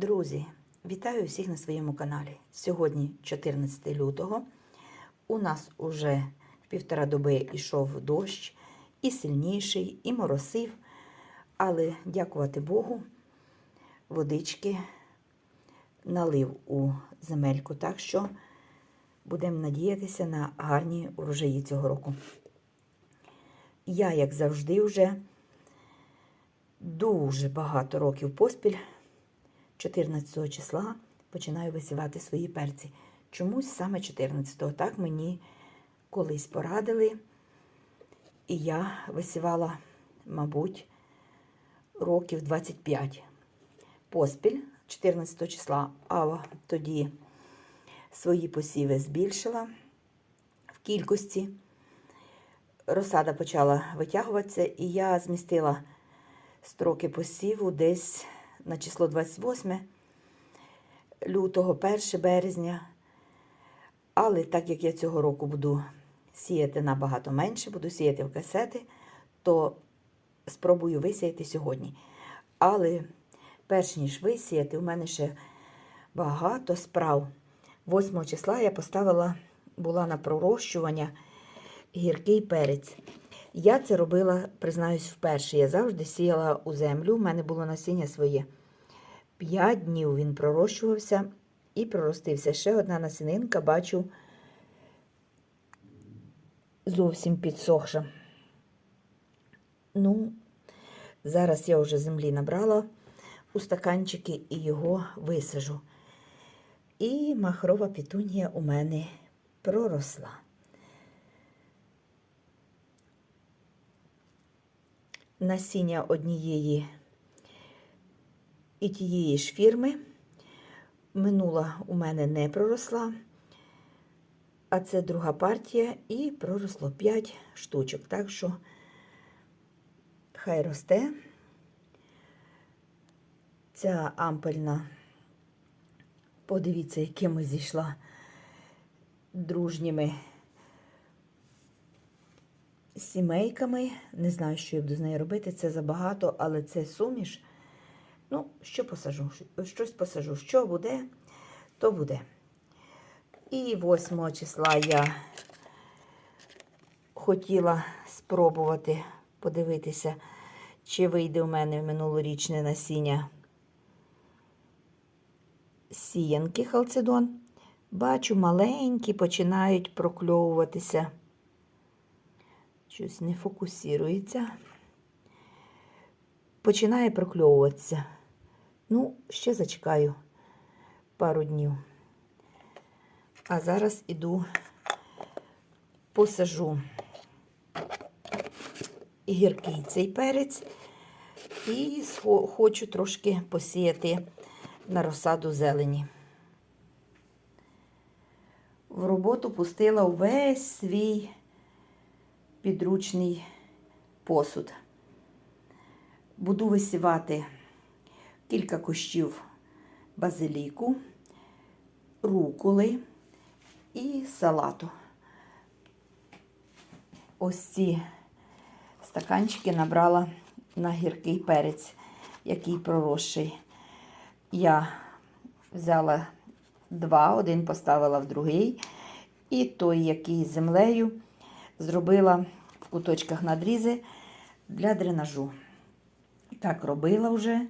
Друзі, вітаю всіх на своєму каналі. Сьогодні 14 лютого. У нас уже півтора доби йшов дощ, і сильніший, і моросив. Але, дякувати Богу, водички налив у земельку. Так що будемо надіятися на гарні урожаї цього року. Я, як завжди, вже дуже багато років поспіль 14 числа починаю висівати свої перці. Чомусь саме 14-го. Так мені колись порадили. І я висівала, мабуть, років 25 поспіль 14 числа, а тоді свої посіви збільшила в кількості. Розсада почала витягуватися, і я змістила строки посіву десь на число 28 лютого, 1 березня. Але так як я цього року буду сіяти набагато менше, буду сіяти в касети, то спробую висіяти сьогодні. Але перш ніж висіяти, у мене ще багато справ. 8 числа я поставила, була на пророщування гіркий перець. Я це робила, признаюсь, вперше. Я завжди сіяла у землю. У мене було насіння своє. П'ять днів він пророщувався і проростився. Ще одна насінинка, бачу, зовсім підсохша. Ну, зараз я вже землі набрала у стаканчики і його висажу. І махрова пітунія у мене проросла. Насіння однієї і тієї ж фірми. Минула у мене не проросла, а це друга партія, і проросло 5 штучок. Так що хай росте. Ця ампельна, подивіться, якими зійшла дружніми сімейками. Не знаю, що я буду з нею робити. Це забагато, але це суміш. Ну, що посажу? Щось посажу. Що буде, то буде. І 8 числа я хотіла спробувати подивитися, чи вийде у мене минулорічне насіння сіянки халцедон. Бачу, маленькі починають прокльовуватися. Щось не фокусується. Починає прокльовуватися. Ну, ще зачекаю пару днів. А зараз іду посажу гіркий цей перець і хочу трошки посіяти на розсаду зелені. В роботу пустила увесь свій підручний посуд. Буду висівати кілька кущів базиліку, руколи і салату. Ось ці стаканчики набрала на гіркий перець, який проросший. Я взяла два, один поставила в другий, і той, який землею, зробила в куточках надрізи для дренажу. Так робила вже.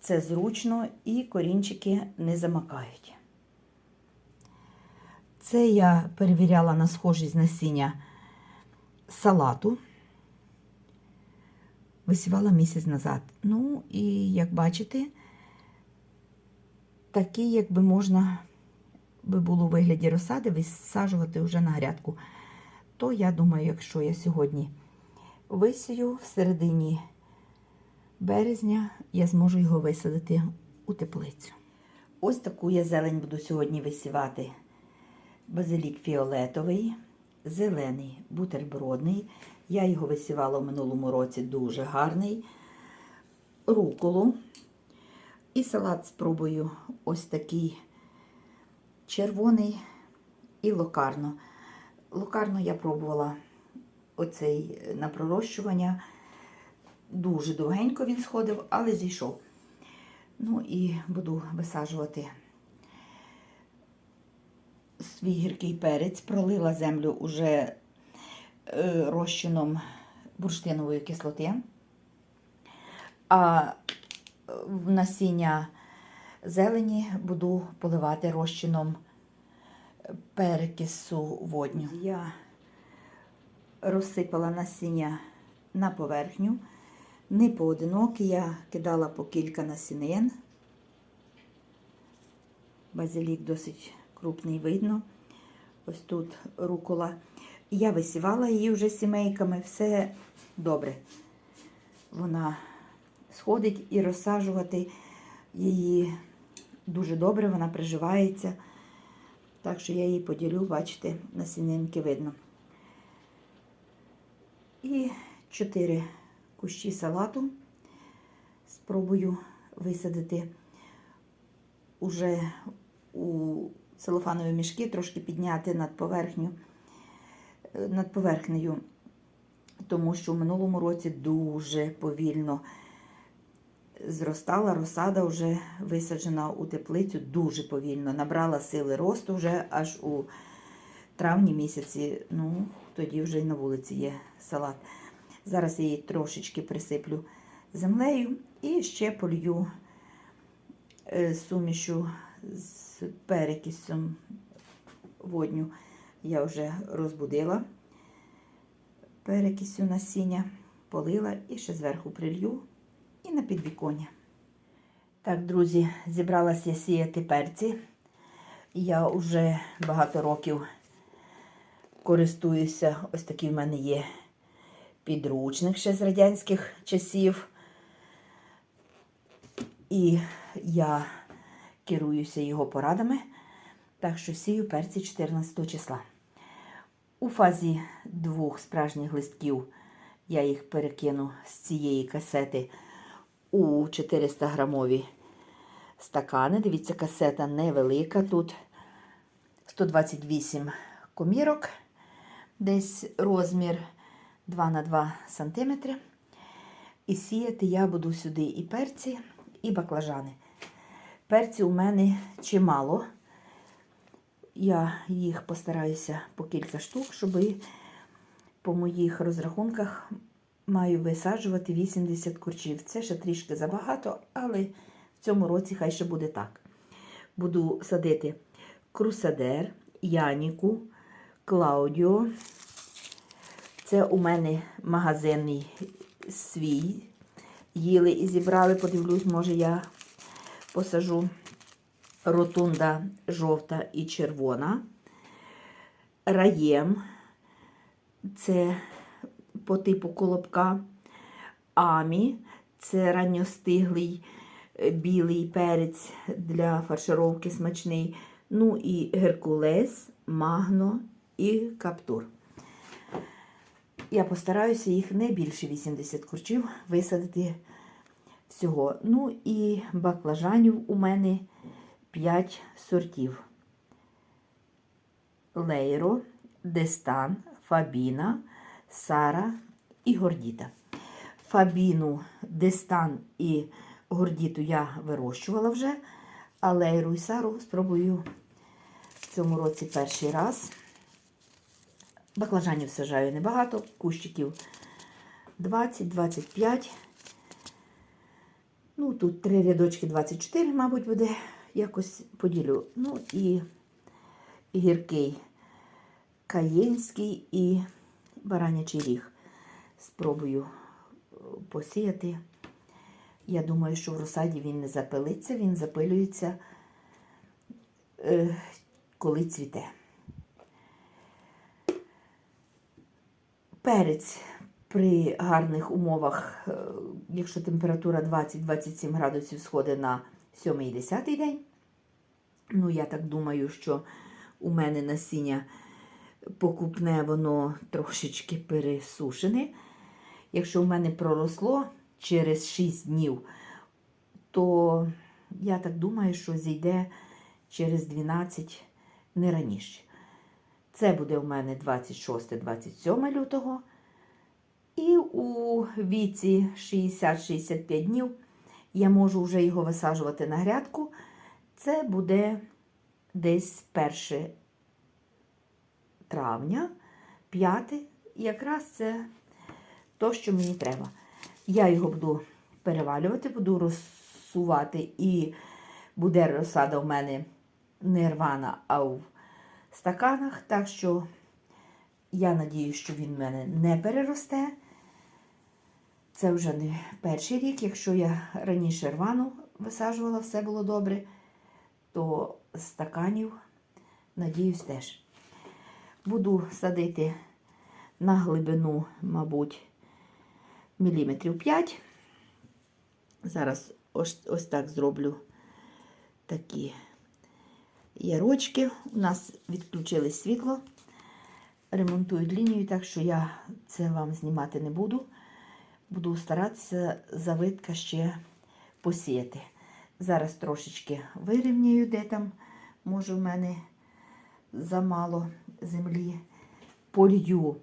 Це зручно і корінчики не замакають. Це я перевіряла на схожість насіння салату. Висівала місяць назад. Ну, і як бачите, такі, якби можна би було у вигляді розсади, висаджувати вже на грядку. То я думаю, якщо я сьогодні висію в середині березня, я зможу його висадити у теплицю. Ось таку я зелень буду сьогодні висівати. Базилік фіолетовий, зелений, бутербродний. Я його висівала в минулому році дуже гарний. Руколу. І салат спробую ось такий червоний і локарно. Локарно я пробувала оцей на пророщування. Дуже довгенько він сходив, але зійшов. Ну і буду висаджувати свій гіркий перець. Пролила землю уже е, розчином бурштинової кислоти. А в насіння зелені буду поливати розчином перекису водню. Я розсипала насіння на поверхню. Не поодинокі, я кидала по кілька насінин. Базилік досить крупний видно. Ось тут рукола. Я висівала її вже сімейками, все добре. Вона сходить і розсаджувати її дуже добре, вона приживається. Так що я її поділю, бачите, насінинки видно. І чотири кущі салату спробую висадити уже у целофанові мішки, трошки підняти над поверхню, над поверхнею, тому що в минулому році дуже повільно зростала розсада, вже висаджена у теплицю, дуже повільно. Набрала сили росту вже аж у травні місяці. Ну, тоді вже й на вулиці є салат. Зараз я її трошечки присиплю землею і ще полью е, сумішу з перекисом водню. Я вже розбудила перекисю насіння, полила і ще зверху прилью і на підвіконня. Так, друзі, зібралася сіяти перці. Я вже багато років користуюся, ось такий в мене є підручник ще з радянських часів. І я керуюся його порадами, так що сію перці 14 числа. У фазі двох справжніх листків я їх перекину з цієї касети у 400 грамові стакани. Дивіться, касета невелика. Тут 128 комірок, десь розмір 2 на 2 см. І сіяти я буду сюди і перці, і баклажани. Перці у мене чимало. Я їх постараюся по кілька штук, щоб по моїх розрахунках маю висаджувати 80 курчів. Це ще трішки забагато, але в цьому році хай ще буде так. Буду садити крусадер, Яніку, Клаудіо. Це у мене магазинний свій. Їли і зібрали, подивлюсь, може я посажу ротунда жовта і червона. Раєм. Це по типу колобка. Амі це ранньостиглий е, білий перець для фаршировки смачний. Ну і Геркулес, Магно і Каптур. Я постараюся їх не більше 80 курчів висадити всього. Ну і баклажанів у мене 5 сортів. Лейро, Дестан, Фабіна, Сара і Гордіта. Фабіну, Дестан і Гордіту я вирощувала вже, а Лейру і Сару спробую в цьому році перший раз. Баклажанів сажаю небагато, кущиків 20-25. Ну, тут три рядочки 24, мабуть, буде. Якось поділю. Ну і гіркий каєнський і баранячий ріг. Спробую посіяти. Я думаю, що в розсаді він не запилиться, він запилюється, е, коли цвіте. Перець при гарних умовах, е, якщо температура 20-27 градусів сходить на 7-10 день. Ну, я так думаю, що у мене насіння покупне, воно трошечки пересушене. Якщо в мене проросло через 6 днів, то я так думаю, що зійде через 12 не раніше. Це буде у мене 26-27 лютого. І у віці 60-65 днів я можу вже його висаджувати на грядку. Це буде десь 1 травня, 5, якраз це то, що мені треба. Я його буду перевалювати, буду розсувати, і буде розсада в мене не рвана, а в стаканах. Так що я надію, що він в мене не переросте. Це вже не перший рік. Якщо я раніше рвану висаджувала, все було добре, то стаканів, надіюсь, теж. Буду садити на глибину, мабуть, міліметрів 5. Зараз ось, ось так зроблю такі ярочки. У нас відключили світло, ремонтують лінію, так що я це вам знімати не буду. Буду старатися завитка ще посіяти. Зараз трошечки вирівняю, де там, може, в мене замало землі. Полью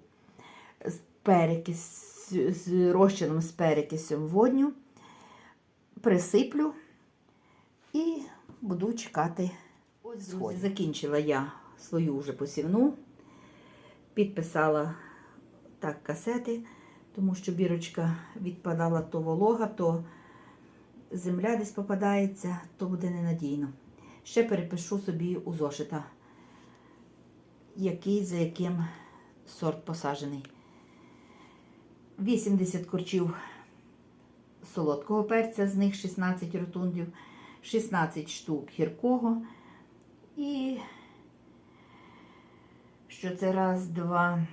з перекис, з розчином з перекисом водню, присиплю і буду чекати. Ось закінчила я свою вже посівну, підписала так касети, тому що бірочка відпадала то волога, то земля десь попадається, то буде ненадійно. Ще перепишу собі у зошита, який за яким сорт посаджений. 80 корчів солодкого перця, з них 16 ротундів, 16 штук гіркого. І що це раз, два,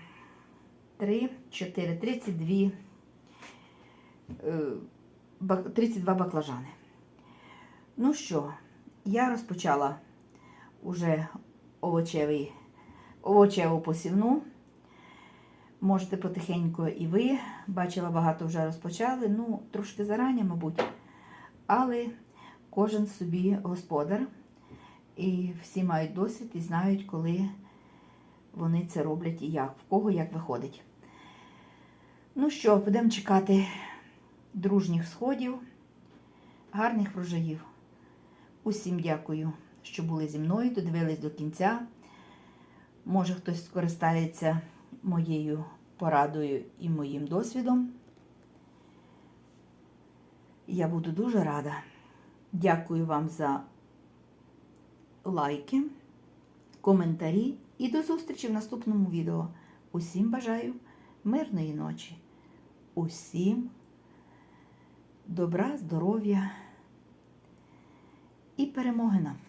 три, чотири, 32, е, 32 баклажани. Ну що, я розпочала уже овочевий, овочеву посівну. Можете потихеньку і ви. Бачила, багато вже розпочали. Ну, трошки зарані, мабуть. Але кожен собі господар. І всі мають досвід і знають, коли вони це роблять і як, в кого як виходить. Ну що, будемо чекати дружніх сходів, гарних врожаїв. Усім дякую, що були зі мною, додивились до кінця. Може, хтось скористається моєю порадою і моїм досвідом. Я буду дуже рада. Дякую вам за лайки, коментарі і до зустрічі в наступному відео. Усім бажаю мирної ночі. Усім добра, здоров'я і перемоги нам!